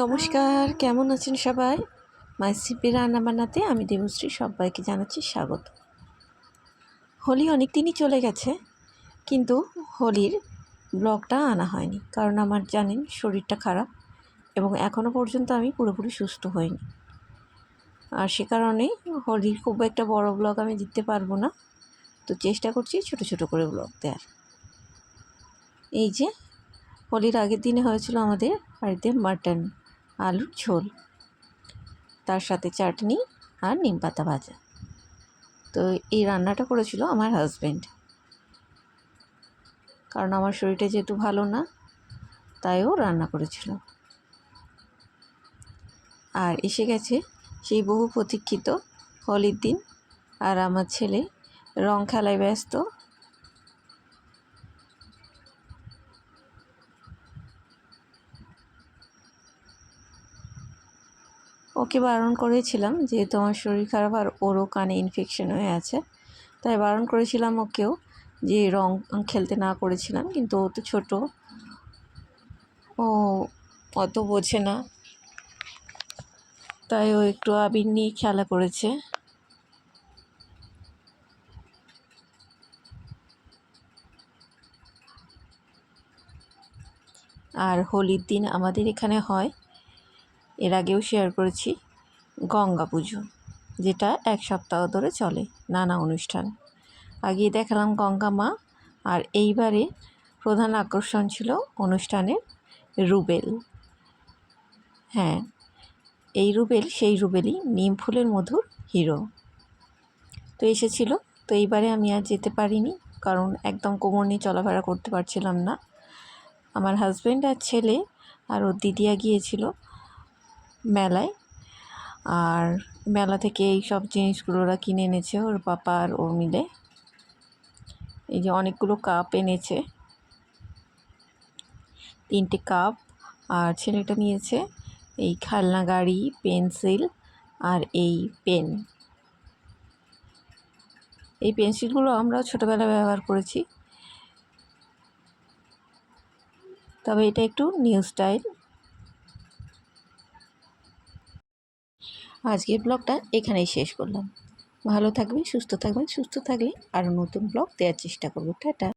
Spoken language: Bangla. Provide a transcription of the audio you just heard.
নমস্কার, কেমন আছেন সবাই? মাইসিপি রান্না বান্নাতে আমি দেবশ্রী সবাইকে জানাচ্ছি স্বাগত। হোলি অনেক দিনই চলে গেছে, কিন্তু হোলির ব্লগটা আনা হয়নি। কারণ আমার জানেন শরীরটা খারাপ এবং এখনও পর্যন্ত আমি পুরোপুরি সুস্থ হইনি। আর সে কারণে হোলির খুব একটা বড় ব্লগ আমি দিতে পারব না। তো চেষ্টা করছি ছোট ছোট করে ব্লগ দেওয়ার এই যে, হোলির আগের দিনে হয়েছিল আমাদের বাড়িতে মাটন। আলুর ঝোল, তার সাথে চাটনি আর নিম পাতা ভাজা। তো এই রান্নাটা করেছিল আমার হাজব্যান্ড কারণ আমার শরীরটা যেহেতু ভালো না তাইও রান্না করেছিল। আর এসে গেছে সেই বহু প্রতীক্ষিত, হোলির দিন। আর আমার ছেলে রং খেলায় ব্যস্ত ওকে বারণ করেছিলাম, যেহেতু আমার শরীর খারাপ আর ওরও কানে ইনফেকশন হয়ে আছে। তাই বারণ করেছিলাম ওকেও যে রং খেলতে না করেছিলাম, কিন্তু ও তো ছোটো। ও অত বোঝে না। তাই ও একটু আবির নিয়ে খেলা করেছে। আর হোলির দিন আমাদের এখানে হয় এর আগেও শেয়ার করেছি, গঙ্গা পুজো, যেটা এক সপ্তাহ ধরে চলে, নানা অনুষ্ঠান। আগে দেখালাম গঙ্গা মা, আর এইবারে প্রধান আকর্ষণ ছিল অনুষ্ঠানের রুবেল। হ্যাঁ এই রুবেল, সেই রুবেলই নিম ফুলের মধুর হিরো। তো এসেছিল, তো এইবারে আমি আর যেতে পারিনি, কারণ একদম কোমর নিয়ে চলাফেরা করতে পারছিলাম না। আমার হাজব্যান্ড আর ছেলে, আর ওর দিদিয়া গিয়েছিল মেলায়। আর মেলা থেকে এই সব জিনিসগুলো ওরা কিনে এনেছে ওর পাপা আর ওর মিলে। এই যে অনেকগুলো কাপ এনেছে। তিনটে কাপ আর ছেলেটা নিয়েছে এই খেলনা, গাড়ি, পেন্সিল আর এই পেন। এই পেন্সিলগুলো আমরাও ছোটোবেলায় ব্যবহার করেছি। তবে এটা একটু নিউ স্টাইল আজকের ব্লগটা এখানেই শেষ করলাম। ভালো থাকবেন, সুস্থ থাকবেন, সুস্থ থাকলে আরও নতুন ব্লগ দেওয়ার চেষ্টা করব। টাটা।